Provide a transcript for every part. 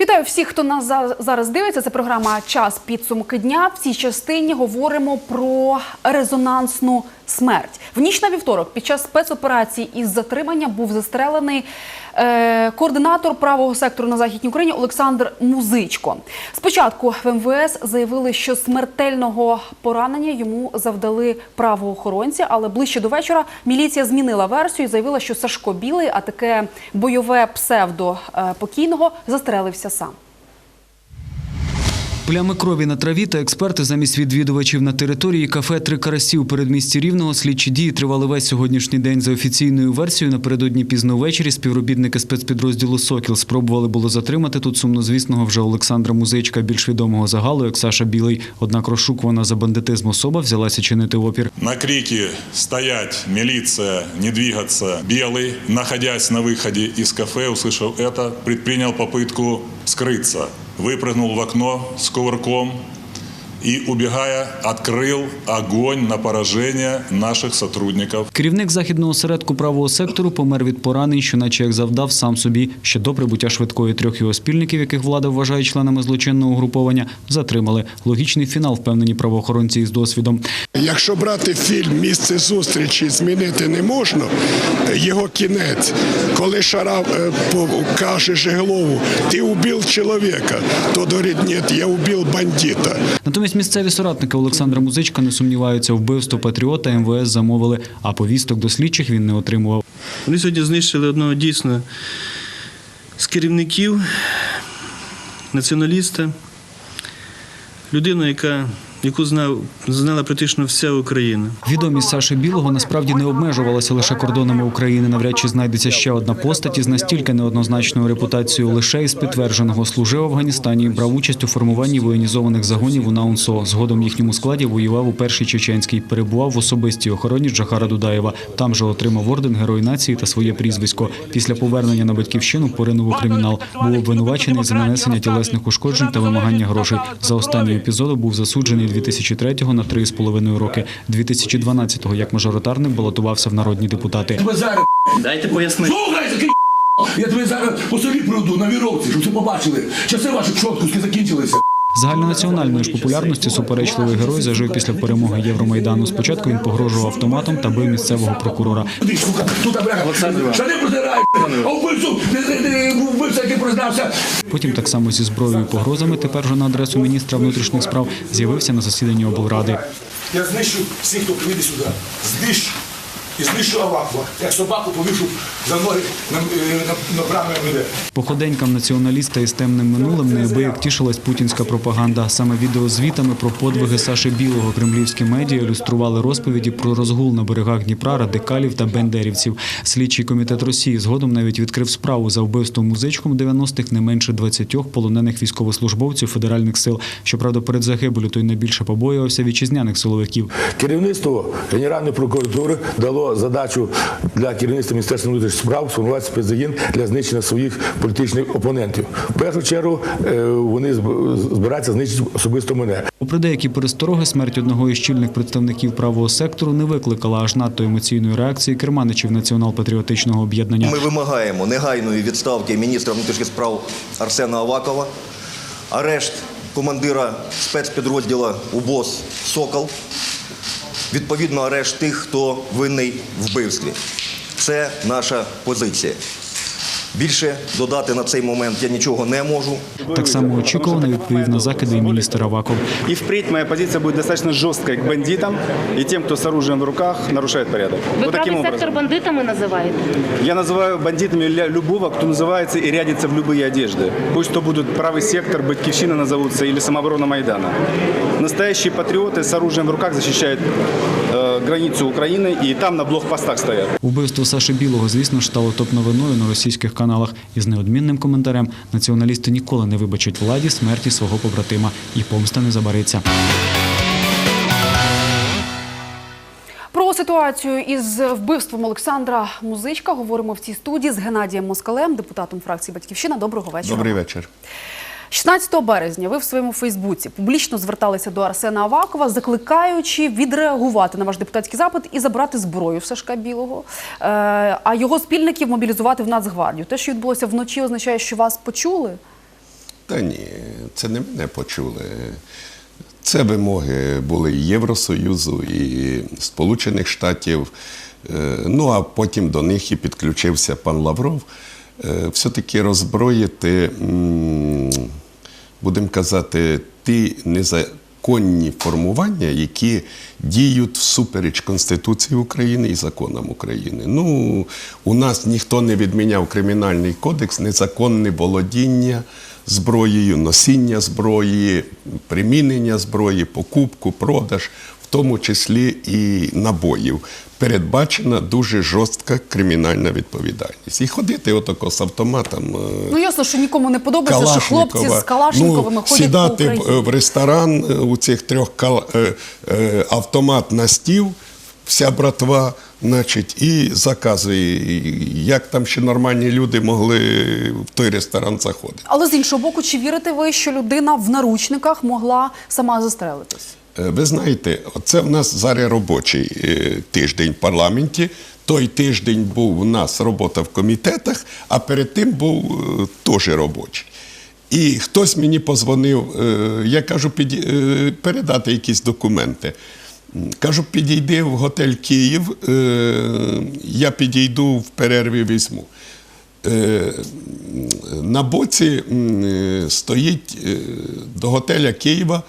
Вітаю всіх, хто нас за- зараз дивиться. Це програма Час підсумки дня. В цій частині говоримо про резонансну смерть. В ніч на вівторок під час спецоперації із затримання був застрелений координатор правого сектору на західній Україні Олександр Музичко. Спочатку в МВС заявили, що смертельного поранення йому завдали правоохоронці, але ближче до вечора міліція змінила версію і заявила, що Сашко Білий, а таке бойове псевдо е, покійного, застрелився сам. Плями крові на траві та експерти замість відвідувачів на території кафе «Три карасі» у передмісті Рівного слідчі дії тривали весь сьогоднішній день. За офіційною версією, напередодні пізно ввечері співробітники спецпідрозділу «Сокіл» спробували було затримати тут сумнозвісного вже Олександра Музичка, більш відомого загалу, як Саша Білий. Однак розшукувана за бандитизм особа взялася чинити опір. На крики «Стоять! Милиция! Не двигаться!» Белый, находясь на выходе из кафе, услышав это, предпринял попытку скрыться. Выпрыгнул в окно с кувырком и, убегая, открыл огонь на поражение наших сотрудников. Керівник західного осередку правого сектору помер від поранень, що наче як завдав сам собі. Ще до прибуття швидкої трьох його спільників, яких влада вважає членами злочинного угруповання, затримали. Логічний фінал, впевнені правоохоронці із досвідом. Якщо брати фільм Місце зустрічі змінити не можна, його кінець, коли Шарап е, по- каже Жеглову, ти убив чоловіка, то говорить, ні, я убив бандита. Натомість місцеві соратники Олександра Музичка не сумніваються, вбивство патріота МВС замовили, а повісток до слідчих він не отримував. Вони сьогодні знищили одного дійсно з керівників, націоналіста, людину, яка, яку знав, знала практично вся Україна. Відомість Саші Білого насправді не обмежувалася лише кордонами України. Навряд чи знайдеться ще одна постать із настільки неоднозначною репутацією лише із підтвердженого служив в Афганістані, брав участь у формуванні воєнізованих загонів у НАУНСО. Згодом їхньому складі воював у перший чеченський. Перебував в особистій охороні Джахара Дудаєва. Там же отримав орден Герой нації та своє прізвисько. Після повернення на батьківщину поринув у кримінал. Був обвинувачений за нанесення тілесних ушкоджень та вимагання грошей. За останній епізод був засуджений 2003-го на 3,5 роки. 2012-го як мажоритарник балотувався в народні депутати. зараз. Дайте пояснити. Слухай, я тебе зараз по собі пройду на віровці, щоб ви побачили. Часи ваші пшоткуски закінчилися. Загальнонаціональної ж популярності суперечливий герой зажив після перемоги Євромайдану. Спочатку він погрожував автоматом та бив місцевого прокурора. Потім так само зі зброєю і погрозами, тепер же на адресу міністра внутрішніх справ, з'явився на засіданні облради. Я знищу всіх, хто прийде сюди. Знищу. І знищу Авакова. Як собаку повішу за ноги на, е, на, на брами МВД. Походенькам націоналіста із темним минулим неабияк тішилась путінська пропаганда. Саме відеозвітами про подвиги Саші Білого кремлівські медіа ілюстрували розповіді про розгул на берегах Дніпра, радикалів та бендерівців. Слідчий комітет Росії згодом навіть відкрив справу за вбивство музичком 90-х не менше 20 полонених військовослужбовців федеральних сил. Щоправда, перед загибелю той найбільше побоювався вітчизняних силовиків. Керівництво Генеральної прокуратури дало задачу для керівництва Міністерства внутрішніх справ сформувати спецзагін для знищення своїх політичних опонентів. В першу чергу е, вони збираються знищити особисто мене. Попри деякі перестороги, смерть одного із чільних представників правого сектору не викликала аж надто емоційної реакції керманичів націонал-патріотичного об'єднання. Ми вимагаємо негайної відставки міністра внутрішніх справ Арсена Авакова, арешт командира спецпідрозділу УБОС Сокол, відповідно арешт тих, хто винний в вбивстві. Це наша позиція. Більше додати на цей момент я нічого не можу. Так само очікувано відповів на закиди і міністр Аваков. И впредь моя позиция будет достаточно жесткой к бандитам и тем, кто с оружием в руках нарушает порядок. Ви вот таким правий сектор образом. бандитами називаєте? Я называю бандитами ля- любого, кто называется и рядится в любые одежды. Пусть то будут правый сектор, Батьковщина назовутся или самооборона Майдана. Настоящие патриоты с оружием в руках защищают э, границу Украины и там на блокпостах стоят. Убивство Саші Білого, звісно ж, стало топ-новиною на російських каналах. Із неодмінним коментарем націоналісти ніколи не вибачать владі смерті свого побратима. І помста не забариться. Про ситуацію із вбивством Олександра Музичка говоримо в цій студії з Геннадієм Москалем, депутатом фракції Батьківщина. Доброго вечора. Добрий вечір. 16 березня ви в своєму Фейсбуці публічно зверталися до Арсена Авакова, закликаючи відреагувати на ваш депутатський запит і забрати зброю в Сашка Білого, е, а його спільників мобілізувати в Нацгвардію. Те, що відбулося вночі, означає, що вас почули. Та ні, це не мене почули. Це вимоги були Євросоюзу, і Сполучених Штатів. Е, Ну а потім до них і підключився пан Лавров. Е, Все-таки роззброїти, будемо казати, ті незаконні формування, які діють всупереч Конституції України і законам України. Ну, у нас ніхто не відміняв кримінальний кодекс, незаконне володіння зброєю, носіння зброї, примінення зброї, покупку, продаж, тому числі і набоїв. Передбачена дуже жорстка кримінальна відповідальність. І ходити отако з автоматом. е, Ну ясно, що нікому не подобається, що хлопці з Калашниковими ну, ходять сідати по в, Україні. в ресторан е, у цих трьох кал- е, е, автомат на стіл, вся братва, значить, і заказує. Як там ще нормальні люди могли в той ресторан заходити? Але з іншого боку, чи вірите ви, що людина в наручниках могла сама застрелитись? Е, Ви знаєте, це в нас зараз робочий е, тиждень в парламенті. Той тиждень був у нас робота в комітетах, а перед тим був е, теж робочий. І хтось мені позвонив, я кажу, е, передати якісь документи. Кажу, підійди в готель Київ, я підійду в перерві візьму. На боці стоїть до готеля Києва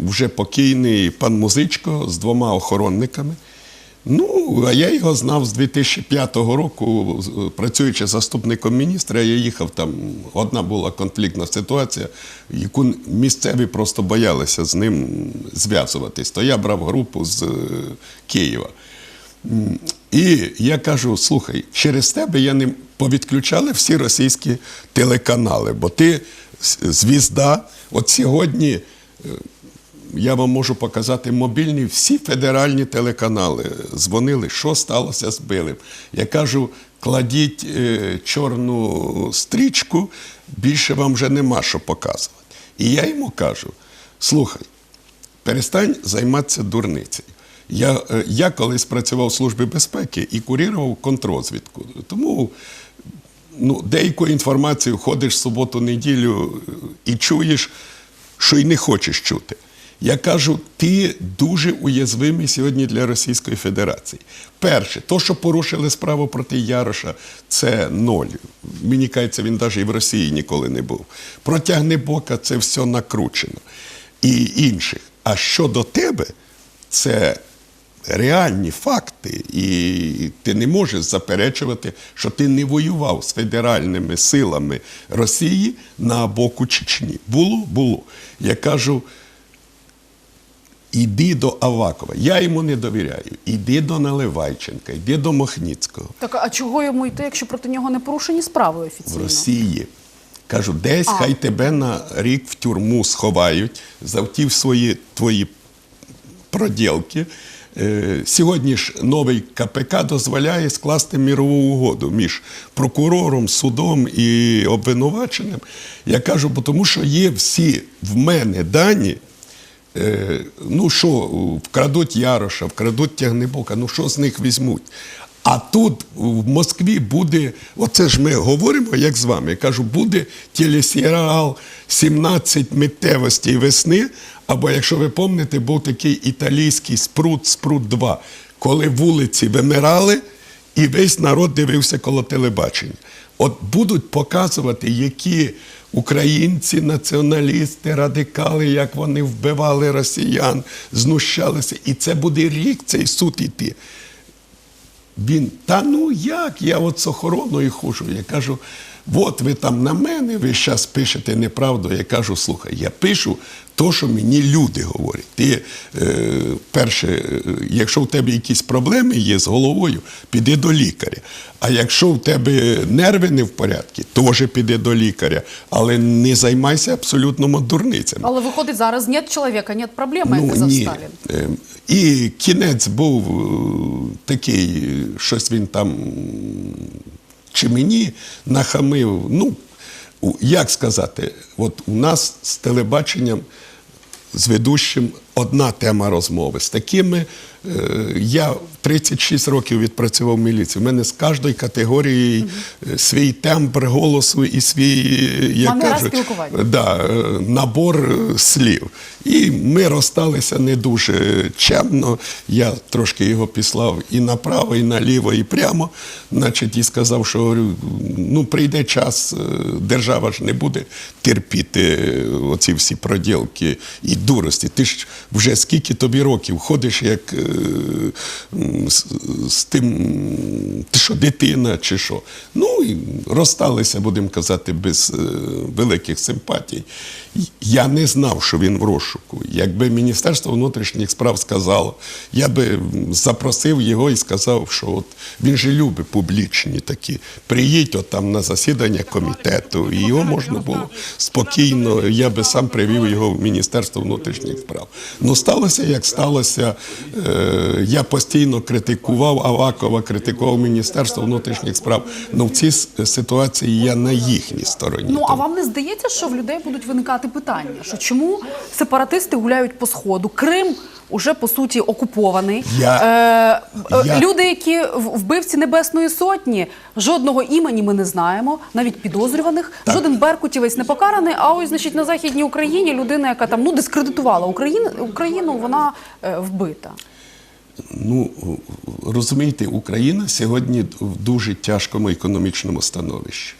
вже покійний пан Музичко з двома охоронниками. Ну, а я його знав з 2005 року, працюючи заступником міністра, я їхав там. Одна була конфліктна ситуація, яку місцеві просто боялися з ним зв'язуватись. То я брав групу з е, Києва. І я кажу: слухай, через тебе я не повідключали всі російські телеканали, бо ти звізда. От сьогодні е, я вам можу показати мобільні, всі федеральні телеканали дзвонили, що сталося з Билим. Я кажу, кладіть е, чорну стрічку, більше вам вже нема що показувати. І я йому кажу: слухай, перестань займатися дурницею. Я, е, я колись працював в Службі безпеки і курував контрозвідку. Тому ну, деяку інформацію ходиш в суботу-неділю е, і чуєш, що й не хочеш чути. Я кажу, ти дуже уязвимий сьогодні для Російської Федерації. Перше, то, що порушили справу проти Яроша, це ноль. Мені кажеться, він навіть і в Росії ніколи не був. Протягне бока, це все накручено. І інших. А щодо тебе, це реальні факти, і ти не можеш заперечувати, що ти не воював з федеральними силами Росії на боку Чечні. Було, було. Я кажу. Іди до Авакова. Я йому не довіряю. Іди до Наливайченка, іди до Мохніцького. Так а чого йому йти, якщо проти нього не порушені справи офіційно? в? Росії. Кажу, десь хай тебе на рік в тюрму сховають за ті свої твої проділки. Е, Сьогодні ж новий КПК дозволяє скласти мірову угоду між прокурором, судом і обвинуваченим. Я кажу, бо тому що є всі в мене дані. Е, ну що, вкрадуть Яроша, вкрадуть Тягнебока, ну що з них візьмуть? А тут в Москві буде, оце ж ми говоримо, як з вами. Я кажу, буде телесеріал 17 миттєвостей весни. Або, якщо ви пам'ятаєте, був такий італійський спрут, спрут 2, коли вулиці вимирали, і весь народ дивився коло телебачення. От будуть показувати, які українці, націоналісти, радикали, як вони вбивали росіян, знущалися. І це буде рік цей суд іти. Він, та ну як, я от з охороною хожу. Я кажу, от ви там на мене, ви зараз пишете неправду. Я кажу, слухай, я пишу то, що мені люди говорять. Ти, е, перше, е, якщо в тебе якісь проблеми є з головою, піди до лікаря. А якщо в тебе нерви не в порядку, теж піди до лікаря. Але не займайся абсолютно дурницями. Але виходить зараз нет чоловіка, нет проблеми, як казав ні. Сталін. Е, І кінець був е, такий, щось він там чи мені нахамив. Ну, як сказати, от у нас з телебаченням, з ведущим одна тема розмови. З такими е, я 36 років відпрацював в міліції. У мене з кожної категорії е, свій тембр голосу і свій, е, як кажуть, да, е, набор е, слів. І ми розсталися не дуже чемно. Я трошки його післав і направо, і наліво, і прямо. Значить, і сказав, що говорю, ну прийде час, держава ж не буде терпіти оці всі проділки і дурості. Ти ж вже скільки тобі років ходиш, як з, з тим, ти що, дитина чи що. Ну і розсталися, будемо казати, без е, великих симпатій. Я не знав, що він в розшуку. Якби Міністерство внутрішніх справ сказало, я би запросив його і сказав, що от він же любить публічні такі. Приїдь от там на засідання комітету, і його можна було спокійно. Я би сам привів його в Міністерство внутрішніх справ. Ну сталося, як сталося. Е, Я постійно критикував Авакова, критикував Міністерство внутрішніх справ. Ну в цій ситуації я на їхній стороні. Ну а вам не здається, що в людей будуть виникати питання? Що чому сепаратисти гуляють по сходу? Крим уже по суті окупований. Я- Е, е, я- Люди, які вбивці Небесної Сотні, жодного імені ми не знаємо, навіть підозрюваних. Жоден беркутівець не покараний. А ось значить на західній Україні людина, яка там ну дискредитувала Україну, Україну, вона е, вбита. Ну, розумієте, Україна сьогодні в дуже тяжкому економічному становищі.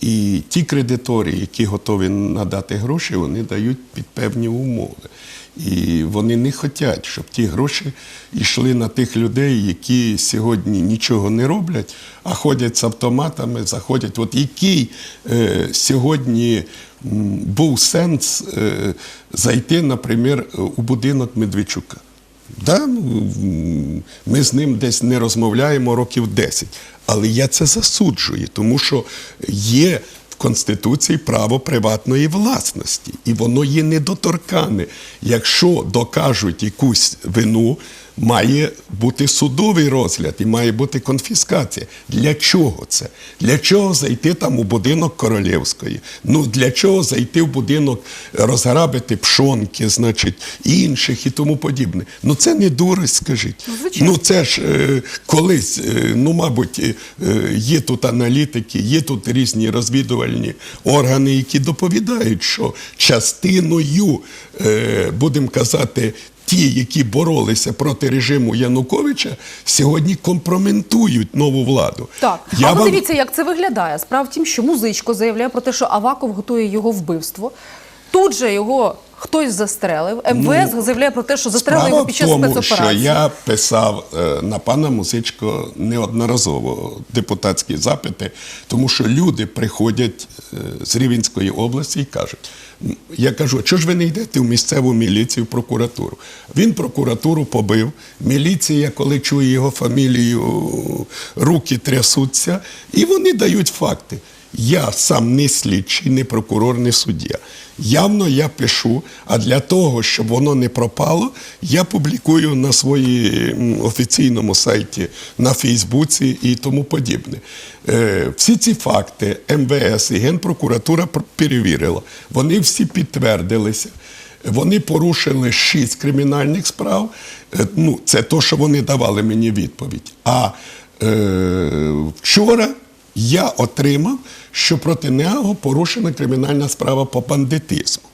І ті кредиторі, які готові надати гроші, вони дають під певні умови. І вони не хочуть, щоб ті гроші йшли на тих людей, які сьогодні нічого не роблять, а ходять з автоматами, заходять. От який е, сьогодні був сенс е, зайти, наприклад, у будинок Медведчука? Да, ну, ми з ним десь не розмовляємо років 10. Але я це засуджую, тому що є в Конституції право приватної власності, і воно є недоторкане. Якщо докажуть якусь вину, має бути судовий розгляд і має бути конфіскація. Для чого це? Для чого зайти там у будинок Королівської? Ну для чого зайти в будинок, розграбити пшонки, значить, інших і тому подібне? Ну це не дурость, скажіть. звичайно. Ну це ж е, колись, е, ну мабуть, е, є тут аналітики, є тут різні розвідувальні органи, які доповідають, що частиною, е, будемо казати, ті, які боролися проти режиму Януковича, сьогодні компроментують нову владу. Так, Я але вам- дивіться, як це виглядає. Справа в тім, що музичко заявляє про те, що Аваков готує його вбивство. Тут же його хтось застрелив. МВС заявляє про те, що застрелили Ну, його під час тому, спецоперації. що я писав е, на пана Музичко неодноразово депутатські запити, тому що люди приходять е, з Рівенської області і кажуть. Я кажу, чого ж ви не йдете в місцеву міліцію, в прокуратуру? Він прокуратуру побив. Міліція, коли чує його фамілію, руки трясуться, і вони дають факти. Я сам не слідчий, не прокурор, не суддя. Явно я пишу, а для того, щоб воно не пропало, я публікую на своєму офіційному сайті, на Фейсбуці і тому подібне. Е, всі ці факти МВС і Генпрокуратура перевірила. Вони всі підтвердилися. Вони порушили шість кримінальних справ. Е, Ну, це то, що вони давали мені відповідь. А е, вчора я отримав, що проти нього порушена кримінальна справа по бандитизму.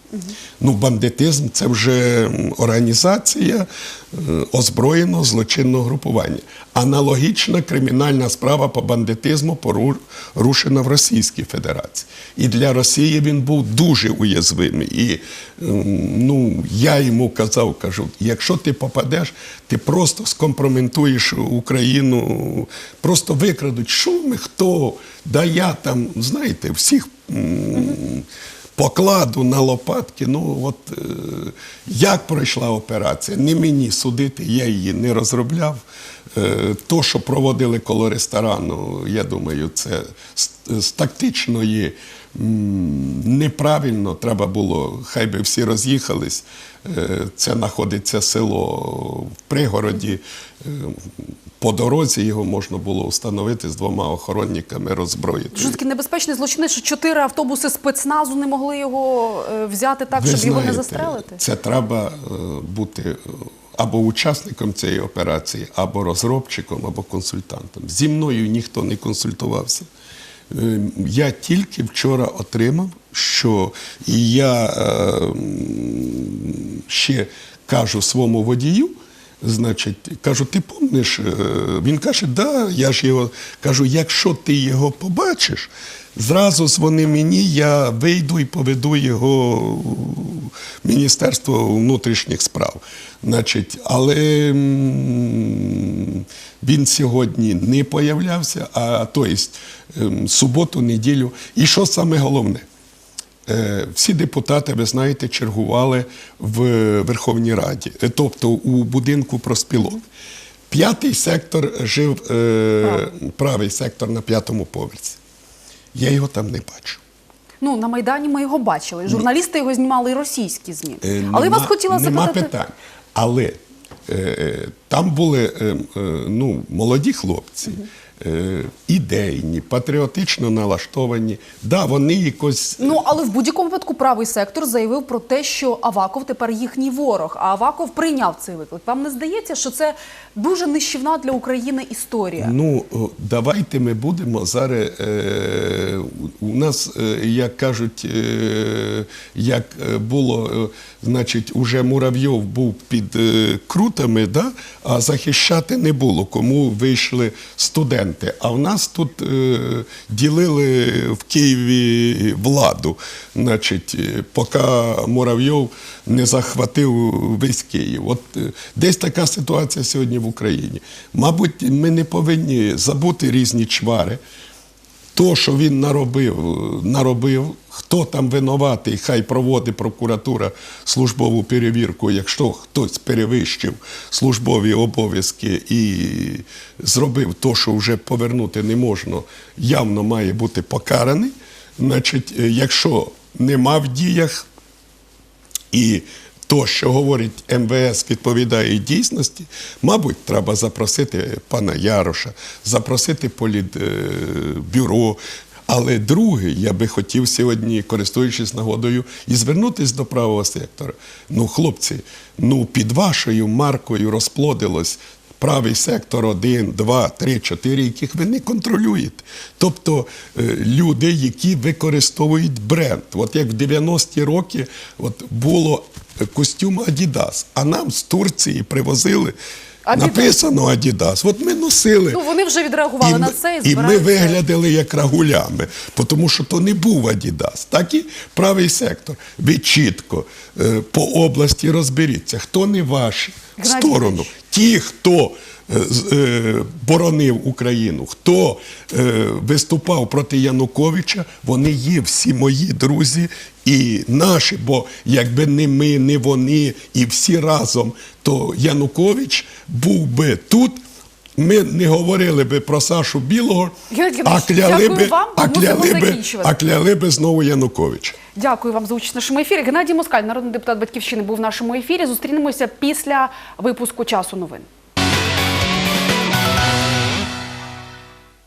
Ну, бандитизм це вже організація е, озброєного злочинного групування. Аналогічна кримінальна справа по бандитизму порушена в Російській Федерації. І для Росії він був дуже уязвимий. І ем, ну, я йому казав, кажу, якщо ти попадеш, ти просто скомпрометуєш Україну, просто викрадуть, що ми, хто, да я там, знаєте, всіх. м, покладу на лопатки. Ну от е, як пройшла операція, не мені судити, я її не розробляв. Е, то, що проводили коло ресторану, я думаю, це з, тактичної неправильно. Треба було, хай би всі роз'їхались. Е, це знаходиться село в пригороді. Е, по дорозі його можна було встановити з двома охоронниками роззброїти. Дуже такий небезпечний злочинець, що чотири автобуси спецназу не могли його е, взяти так, Ви щоб його не застрелити. Це треба бути або учасником цієї операції, або розробчиком, або консультантом. Зі мною ніхто не консультувався. Е, Я тільки вчора отримав, що я е, ще кажу своєму водію. Значить, кажу, ти помниш? Е, Він каже, да, я ж його кажу, якщо ти його побачиш, зразу дзвони мені, я вийду і поведу його в Міністерство внутрішніх справ. Значить, але він сьогодні не появлявся, а тобто ем, суботу, неділю. І що саме головне? Е, Всі депутати, ви знаєте, чергували в Верховній Раді, е, тобто у будинку проспілок. П'ятий сектор жив, е, правий сектор на п'ятому поверсі. Я його там не бачу. Ну на майдані ми його бачили. Журналісти його знімали і російські змі. Е, Але нема- вас хотіла нема запитати. питань. Але е, там були е, е, ну, молоді хлопці, е, ідейні, патріотично налаштовані. Да, вони якось Ну але в будь-якому випадку правий сектор заявив про те, що Аваков тепер їхній ворог. А Аваков прийняв цей виклик. Вам не здається, що це дуже нищівна для України історія? Ну, давайте ми будемо зараз. Е, у- нас, е, як кажуть, е, як е, було, е, значить, уже Муравйов був під е, крутами, да? а захищати не було, кому вийшли студенти. А в нас тут е, ділили в Києві владу, значить, е, поки Муравйов не захватив весь Київ. От е, десь така ситуація сьогодні в Україні. Мабуть, ми не повинні забути різні чвари. То, що він наробив, наробив, хто там винуватий, хай проводить прокуратура службову перевірку, якщо хтось перевищив службові обов'язки і зробив то, що вже повернути не можна, явно має бути покараний. Значить, е, якщо нема в діях і то, що говорить МВС, відповідає дійсності, мабуть, треба запросити пана Яроша, запросити політбюро. Але друге, я би хотів сьогодні, користуючись нагодою, і звернутися до правого сектора. Ну, хлопці, ну під вашою маркою розплодилось правий сектор 1, 2, 3, 4, яких ви не контролюєте. Тобто е, люди, які використовують бренд. От як в 90-ті роки от було е, костюм Адідас, а нам з Турції привозили. Adidas. Написано Адідас. От ми носили. Ну вони вже відреагували І на це і і ми виглядали як рагулями, тому що то не був Адідас. Так і правий сектор. Ви чітко е, по області розберіться, хто не ваш в Геннадій сторону. Ті, хто е, е, боронив Україну, хто е, виступав проти Януковича, вони є всі мої друзі і наші. Бо якби не ми, не вони, і всі разом, то Янукович був би тут. Ми не говорили би про Сашу Білого, а кляли би, вам, а кляли би, а кляли би знову Янукович. Дякую вам за участь в нашому ефірі. Геннадій Москаль, народний депутат Батьківщини, був в нашому ефірі. Зустрінемося після випуску часу новин.